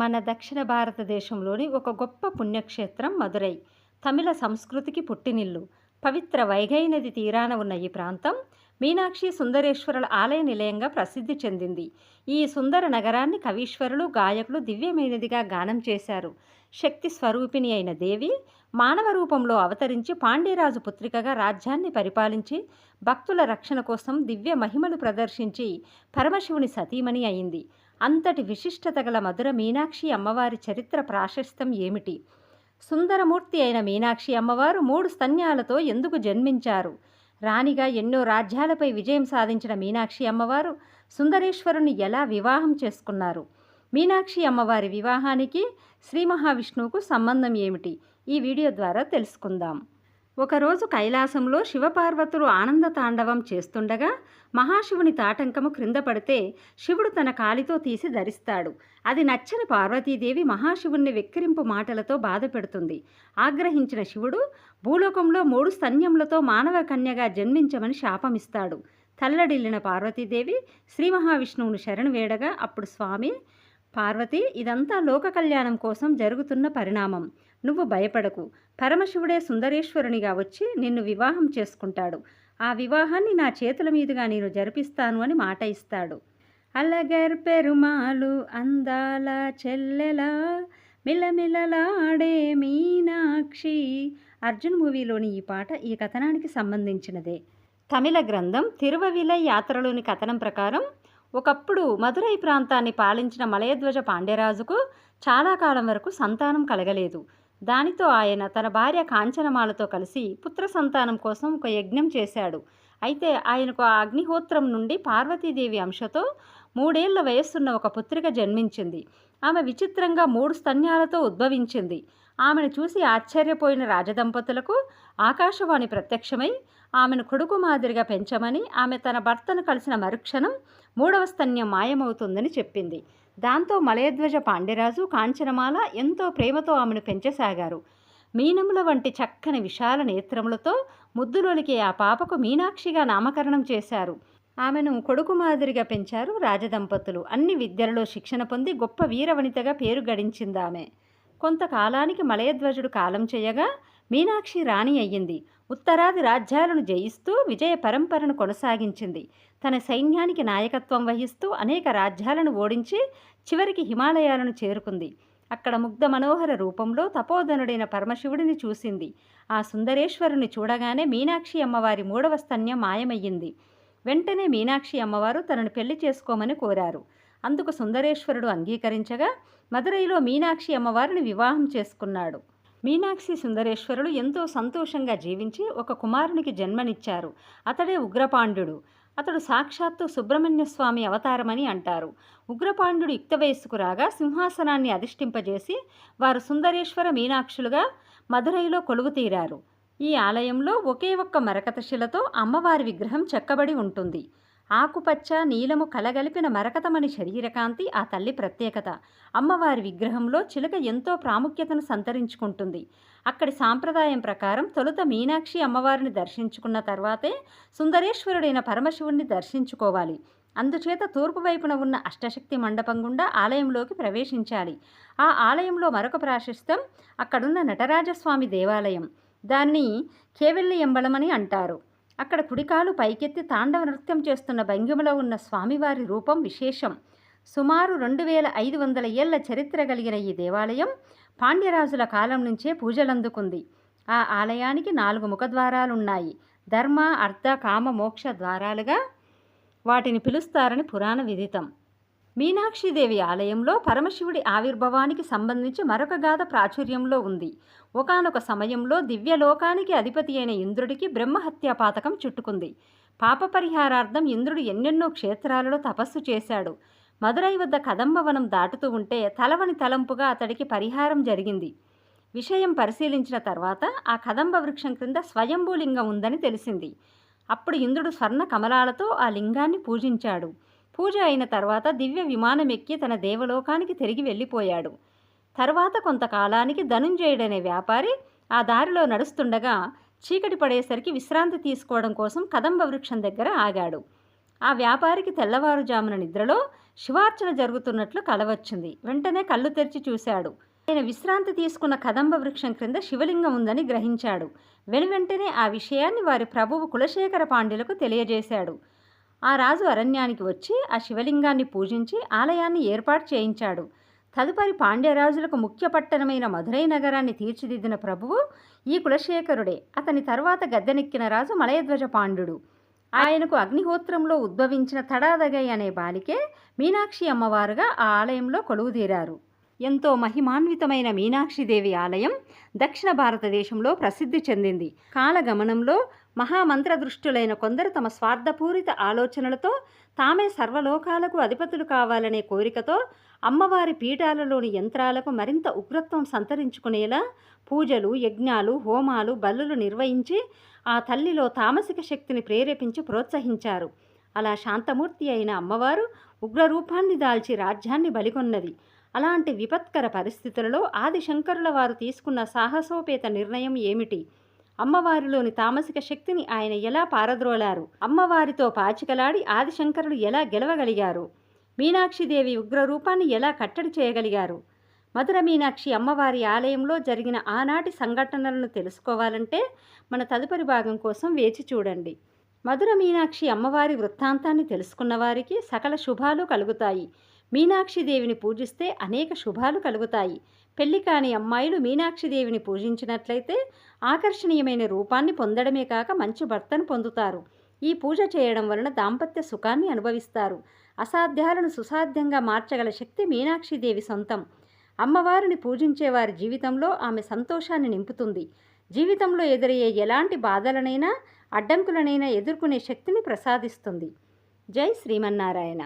మన దక్షిణ భారతదేశంలోని ఒక గొప్ప పుణ్యక్షేత్రం మదురై తమిళ సంస్కృతికి పుట్టినిల్లు. పవిత్ర వైగై నది తీరాన ఉన్న ఈ ప్రాంతం మీనాక్షి సుందరేశ్వరుల ఆలయ నిలయంగా ప్రసిద్ధి చెందింది. ఈ సుందర నగరాన్ని కవీశ్వరులు గాయకులు దివ్యమైనదిగా గానం చేశారు. శక్తి స్వరూపిణి అయిన దేవి మానవ రూపంలో అవతరించి పాండ్యరాజు పుత్రికగా రాజ్యాన్ని పరిపాలించి భక్తుల రక్షణ కోసం దివ్య మహిమలు ప్రదర్శించి పరమశివుని సతీమణి అయింది. అంతటి విశిష్టత గల మధుర మీనాక్షి అమ్మవారి చరిత్ర ప్రాశస్తం ఏమిటి? సుందరమూర్తి అయిన మీనాక్షి అమ్మవారు మూడు స్తన్యాలతో ఎందుకు జన్మించారు? రాణిగా ఎన్నో రాజ్యాలపై విజయం సాధించిన మీనాక్షి అమ్మవారు సుందరేశ్వరుని ఎలా వివాహం చేసుకున్నారు? మీనాక్షి అమ్మవారి వివాహానికి శ్రీ మహావిష్ణువుకు సంబంధం ఏమిటి? ఈ వీడియో ద్వారా తెలుసుకుందాం. ఒకరోజు కైలాసంలో శివపార్వతులు ఆనంద తాండవం చేస్తుండగా మహాశివుని తాటంకము క్రింద పడితే శివుడు తన కాలితో తీసి ధరిస్తాడు. అది నచ్చని పార్వతీదేవి మహాశివుణ్ణి వెక్కిరింపు మాటలతో బాధ పెడుతుంది. ఆగ్రహించిన శివుడు భూలోకంలో మూడు స్తన్యములతో మానవ కన్యగా జన్మించమని శాపమిస్తాడు. తల్లడిల్లిన పార్వతీదేవి శ్రీ మహావిష్ణువును శరణు వేడగా అప్పుడు స్వామి పార్వతి ఇదంతా లోక కళ్యాణం కోసం జరుగుతున్న పరిణామం. నువ్వు భయపడకు. పరమశివుడే సుందరేశ్వరునిగా వచ్చి నిన్ను వివాహం చేసుకుంటాడు. ఆ వివాహాన్ని నా చేతుల మీదుగా నేను జరిపిస్తాను అని మాట ఇస్తాడు. అలగర్ పెరుమాలు అందాల చెల్లెలా మిలమిలలాడే మీనాక్షి. అర్జున్ మూవీలోని ఈ పాట ఈ కథనానికి సంబంధించినదే. తమిళ గ్రంథం తిరువవిల యాత్రలోని కథనం ప్రకారం ఒకప్పుడు మదురై ప్రాంతాన్ని పాలించిన మలయధ్వజ పాండ్యరాజుకు చాలా కాలం వరకు సంతానం కలగలేదు. దానితో ఆయన తన భార్య కాంచనమాలతో కలిసి పుత్ర సంతానం కోసం ఒక యజ్ఞం చేశాడు. అయితే ఆయనకు ఆ అగ్నిహోత్రం నుండి పార్వతీదేవి అంశతో మూడేళ్ళ వయస్సున్న ఒక పుత్రిక జన్మించింది. ఆమె విచిత్రంగా మూడు స్తన్యాలతో ఉద్భవించింది. ఆమెను చూసి ఆశ్చర్యపోయిన రాజదంపతులకు ఆకాశవాణి ప్రత్యక్షమై ఆమెను కొడుకు మాదిరిగా పెంచమని ఆమె తన భర్తను కలిసిన మరుక్షణం మూడవ స్తన్యం మాయమవుతుందని చెప్పింది. దాంతో మలయధ్వజ పాండ్యరాజు కాంచనమాల ఎంతో ప్రేమతో ఆమెను పెంచసాగారు. మీనముల వంటి చక్కని విశాల నేత్రములతో ముద్దులోనికి ఆ పాపకు మీనాక్షిగా నామకరణం చేశారు. ఆమెను కొడుకు మాదిరిగా పెంచారు రాజదంపతులు. అన్ని విద్యలలో శిక్షణ పొంది గొప్ప వీరవనితగా పేరు గడించింది ఆమె కొంతకాలానికి మలయధ్వజుడు కాలం చేయగా మీనాక్షి రాణి అయ్యింది. ఉత్తరాది రాజ్యాలను జయిస్తూ విజయ పరంపరను కొనసాగించింది. తన సైన్యానికి నాయకత్వం వహిస్తూ అనేక రాజ్యాలను ఓడించి చివరికి హిమాలయాలను చేరుకుంది. అక్కడ ముగ్ధ మనోహర రూపంలో తపోధనుడైన పరమశివుడిని చూసింది. ఆ సుందరేశ్వరుని చూడగానే మీనాక్షి అమ్మవారి మూడవ స్తన్యం మాయమయ్యింది. వెంటనే మీనాక్షి అమ్మవారు తనను పెళ్ళి చేసుకోమని కోరారు. అందుకు సుందరేశ్వరుడు అంగీకరించగా మదురైలో మీనాక్షి అమ్మవారిని వివాహం చేసుకున్నాడు. మీనాక్షి సుందరేశ్వరులు ఎంతో సంతోషంగా జీవించి ఒక కుమారునికి జన్మనిచ్చారు. అతడే ఉగ్రపాండ్యుడు. అతడు సాక్షాత్తు సుబ్రహ్మణ్య స్వామి అవతారమని అంటారు. ఉగ్రపాండ్యుడు యుక్త వయస్సుకు రాగా సింహాసనాన్ని అధిష్ఠింపజేసి వారు సుందరేశ్వర మీనాక్షులుగా మధురైలో కొలుగుతీరారు ఈ ఆలయంలో ఒకే ఒక్క మరకత శిలతో అమ్మవారి విగ్రహం చెక్కబడి ఉంటుంది. ఆకుపచ్చ నీలము కలగలిపిన మరకతమని శరీరకాంతి ఆ తల్లి ప్రత్యేకత. అమ్మవారి విగ్రహంలో చిలుక ఎంతో ప్రాముఖ్యతను సంతరించుకుంటుంది. అక్కడి సాంప్రదాయం ప్రకారం తొలుత మీనాక్షి అమ్మవారిని దర్శించుకున్న తర్వాతే సుందరేశ్వరుడైన పరమశివుణ్ణి దర్శించుకోవాలి. అందుచేత తూర్పు వైపున ఉన్న అష్టశక్తి మండపం గుండా ఆలయంలోకి ప్రవేశించాలి. ఆ ఆలయంలో మరొక ప్రాశస్త్యం అక్కడున్న నటరాజస్వామి దేవాలయం. దాన్ని కేవెల్లి ఎంబళమని అంటారు. అక్కడ కుడికాలు పైకెత్తి తాండవ నృత్యం చేస్తున్న భంగిమలో ఉన్న స్వామివారి రూపం విశేషం. సుమారు రెండు వేల ఐదు వందల ఏళ్ళ చరిత్ర కలిగిన ఈ దేవాలయం పాండ్యరాజుల కాలం నుంచే పూజలందుకుంది. ఆ ఆలయానికి నాలుగు ముఖద్వారాలున్నాయి. ధర్మ అర్థ కామ మోక్ష ద్వారాలుగా వాటిని పిలుస్తారని పురాణ విదితం. మీనాక్షిదేవి ఆలయంలో పరమశివుడి ఆవిర్భవానికి సంబంధించి మరొక గాథ ప్రాచుర్యంలో ఉంది. ఒకనొక సమయంలో దివ్యలోకానికి అధిపతి అయిన ఇంద్రుడికి బ్రహ్మహత్యా పాతకం చుట్టుకుంది. పాప పరిహారార్థం ఇంద్రుడు ఎన్నెన్నో క్షేత్రాలలో తపస్సు చేశాడు. మదురై వద్ద కదంబవనం దాటుతూ ఉంటే తలవని తలంపుగా అతడికి పరిహారం జరిగింది. విషయం పరిశీలించిన తర్వాత ఆ కదంబ వృక్షం క్రింద స్వయంభూలింగం ఉందని తెలిసింది. అప్పుడు ఇంద్రుడు స్వర్ణ కమలాలతో ఆ లింగాన్ని పూజించాడు. పూజ అయిన తర్వాత దివ్య విమానం ఎక్కి తన దేవలోకానికి తిరిగి వెళ్ళిపోయాడు. తర్వాత కొంతకాలానికి ధనుంజయుడనే వ్యాపారి ఆ దారిలో నడుస్తుండగా చీకటి పడేసరికి విశ్రాంతి తీసుకోవడం కోసం కదంబ వృక్షం దగ్గర ఆగాడు. ఆ వ్యాపారికి తెల్లవారుజామున నిద్రలో శివార్చన జరుగుతున్నట్లు కలవచ్చింది వెంటనే కళ్ళు తెరిచి చూశాడు. ఆయన విశ్రాంతి తీసుకున్న కదంబ వృక్షం క్రింద శివలింగం ఉందని గ్రహించాడు. వెనువెంటనే ఆ విషయాన్ని వారి ప్రభువు కులశేఖర పాండ్యులకు తెలియజేశాడు. ఆ రాజు అరణ్యానికి వచ్చి ఆ శివలింగాన్ని పూజించి ఆలయాన్ని ఏర్పాటు చేయించాడు. తదుపరి పాండ్యరాజులకు ముఖ్య పట్టణమైన మధురై నగరాన్ని తీర్చిదిద్దిన ప్రభువు ఈ కులశేఖరుడే. అతని తర్వాత గద్దెనెక్కిన రాజు మలయధ్వజ పాండ్యుడు ఆయనకు అగ్నిహోత్రంలో ఉద్భవించిన తడాదగై అనే బాలికే మీనాక్షి అమ్మవారుగా ఆ ఆలయంలో కొలువుదీరారు ఎంతో మహిమాన్వితమైన మీనాక్షిదేవి ఆలయం దక్షిణ భారతదేశంలో ప్రసిద్ధి చెందింది. కాలగమనంలో మహామంత్రదృష్టులైన కొందరు తమ స్వార్థపూరిత ఆలోచనలతో తామే సర్వలోకాలకు అధిపతులు కావాలనే కోరికతో అమ్మవారి పీఠాలలోని యంత్రాలకు మరింత ఉగ్రత్వం సంతరించుకునేలా పూజలు యజ్ఞాలు హోమాలు బల్లులు నిర్వహించి ఆ తల్లిలో తామసిక శక్తిని ప్రేరేపించి ప్రోత్సహించారు. అలా శాంతమూర్తి అయిన అమ్మవారు ఉగ్రరూపాన్ని దాల్చి రాజ్యాన్ని బలికొన్నది అలాంటి విపత్కర పరిస్థితులలో ఆదిశంకరుల వారు తీసుకున్న సాహసోపేత నిర్ణయం ఏమిటి? అమ్మవారిలోని తామసిక శక్తిని ఆయన ఎలా పారద్రోలారు? అమ్మవారితో పాచికలాడి ఆదిశంకరులు ఎలా గెలవగలిగారు? మీనాక్షిదేవి ఉగ్రరూపాన్ని ఎలా కట్టడి చేయగలిగారు? మధుర మీనాక్షి అమ్మవారి ఆలయంలో జరిగిన ఆనాటి సంఘటనలను తెలుసుకోవాలంటే మన తదుపరి భాగం కోసం వేచి చూడండి. మధుర మీనాక్షి అమ్మవారి వృత్తాంతాన్ని తెలుసుకున్న వారికి సకల శుభాలు కలుగుతాయి. మీనాక్షిదేవిని పూజిస్తే అనేక శుభాలు కలుగుతాయి. పెళ్ళి కాని అమ్మాయిలు మీనాక్షిదేవిని పూజించినట్లయితే ఆకర్షణీయమైన రూపాన్ని పొందడమే కాక మంచి భర్తను పొందుతారు. ఈ పూజ చేయడం వలన దాంపత్య సుఖాన్ని అనుభవిస్తారు. అసాధ్యాలను సుసాధ్యంగా మార్చగల శక్తి మీనాక్షిదేవి సొంతం. అమ్మవారిని పూజించే వారి జీవితంలో ఆమె సంతోషాన్ని నింపుతుంది. జీవితంలో ఎదురయ్యే ఎలాంటి బాధలనైనా అడ్డంకులనైనా ఎదుర్కొనే శక్తిని ప్రసాదిస్తుంది. జై శ్రీమన్నారాయణ.